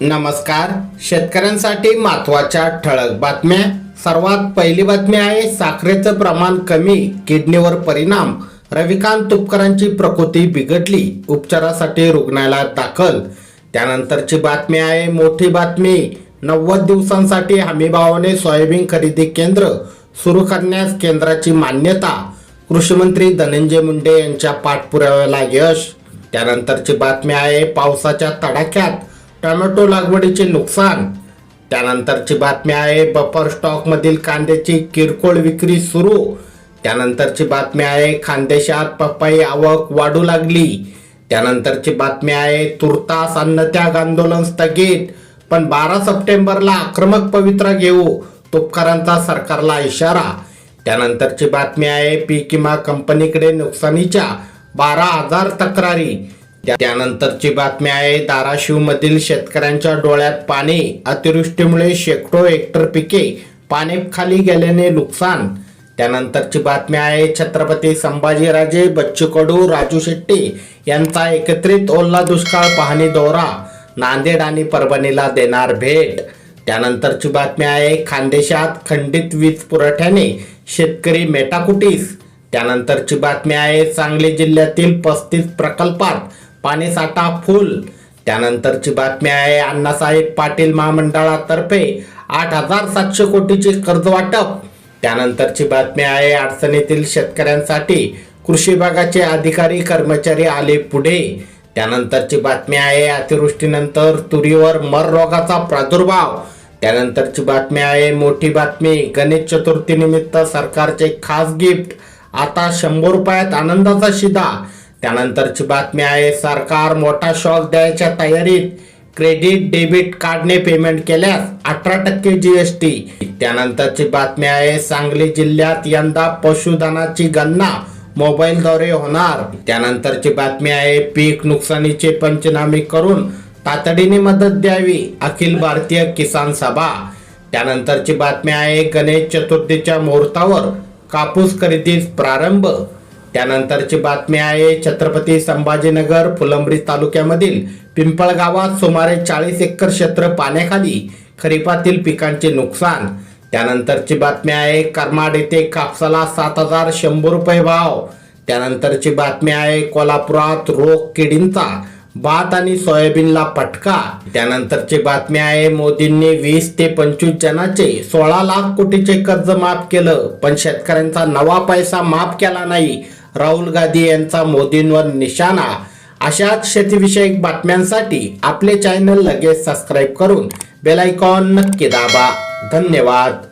नमस्कार. शेतकऱ्यांसाठी महत्त्वाच्या ठळक बातम्या. सर्वात पहिली बातमी आहे साखरेचं प्रमाण कमी किडनीवर परिणाम. रविकांत तुपकरांची प्रकृती बिघडली उपचारासाठी रुग्णालयात दाखल. त्यानंतरची बातमी आहे मोठी बातमी. नव्वद दिवसांसाठी हमीभावाने सोयाबीन खरेदी केंद्र सुरू करण्यास केंद्राची मान्यता. कृषीमंत्री धनंजय मुंडे यांच्या पाठपुराव्याला यश. त्यानंतरची बातमी आहे पावसाच्या तडाख्यात टोमॅटो लागवडीचे नुकसान. त्यानंतरची बातमी आहे बफर स्टॉक मधील कांद्याची किरकोळ विक्री सुरू. त्यानंतरची बातमी आहे खानदेशात पपई आवक वाढू लागली. त्यानंतरची बातमी आहे तुर्तास अन्नत्याग आंदोलन स्थगित. पण बारा सप्टेंबरला आक्रमक पवित्रा घेऊ तुपकरांचा सरकारला इशारा. त्यानंतरची बातमी आहे पीक विमा कंपनीकडे नुकसानीच्या बारा हजार तक्रारी. त्यानंतरची बातमी आहे धाराशिव मधील शेतकऱ्यांच्या डोळ्यात पाणी अतिवृष्टीमुळे शेकडो हेक्टर पिके पाण्याखाली गेल्याने नुकसान. त्यानंतरची बातमी आहे छत्रपती संभाजीराजे बच्चू कडू राजू शेट्टी यांचा एकत्रित ओल्ला दुष्काळ पाहणी दौरा. नांदेड आणि परभणीला देणार भेट. त्यानंतरची बातमी आहे खानदेशात खंडित वीज पुरवठ्याने शेतकरी मेटाकुटीस. त्यानंतरची बातमी आहे सांगली जिल्ह्यातील पस्तीस प्रकल्पात पाणीसाठा फुल. त्यानंतरची बातमी आहे अण्णासाहेब पाटील महामंडळातर्फे आठ हजार सातशे कोटीचे कर्ज वाटप. त्यानंतरची बातमी आहे अडचणीतील शेतकऱ्यांसाठी कृषी विभागाचे अधिकारी कर्मचारी आले पुढे. त्यानंतरची बातमी आहे अतिवृष्टीनंतर तुरीवर मर रोगाचा प्रादुर्भाव. त्यानंतरची बातमी आहे मोठी बातमी गणेश चतुर्थी निमित्त सरकारचे खास गिफ्ट. आता शंभर रुपयात आनंदाचा शिदा. त्यानंतरची बातमी आहे सरकार मोठा शॉक द्यायच्या तयारीत क्रेडिट डेबिट कार्डने पेमेंट केल्यास अठरा टक्के जीएसटी त्यानंतरची बातमी आहे सांगली जिल्ह्यात यंदा पशुधनाची गणना मोबाईलद्वारे होणार. त्यानंतरची बातमी आहे पीक नुकसानीचे पंचनामे करून तातडीने मदत द्यावी अखिल भारतीय किसान सभा. त्यानंतरची बातमी आहे गणेश चतुर्थीच्या मुहूर्तावर कापूस खरेदीस प्रारंभ. त्यानंतरची बातमी आहे छत्रपती संभाजीनगर फुलंब्री तालुक्यामधील पिंपळगावात सुमारे चाळीस एकर क्षेत्र पाण्याखाली खरीपातील पिकांचे नुकसान. त्यानंतरची बातमी आहे करमाड येथे कापसाला सात हजार शंभर रुपये भाव. त्यानंतरची बातमी आहे कोल्हापुरात रोग किडींचा भात आणि सोयाबीनला फटका. त्यानंतरची बातमी आहे मोदींनी वीस ते पंचवीस जणांचे सोळा लाख कोटीचे कर्ज माफ केलं. पण शेतकऱ्यांचा नवा पैसा माफ केला नाही. राहुल गांधी यांचा मोदींवर निशाणा. अशाच शेतीविषयक बातम्यांसाठी आपले चॅनल लगेच सबस्क्राईब करून बेलायकॉन नक्की दाबा. धन्यवाद.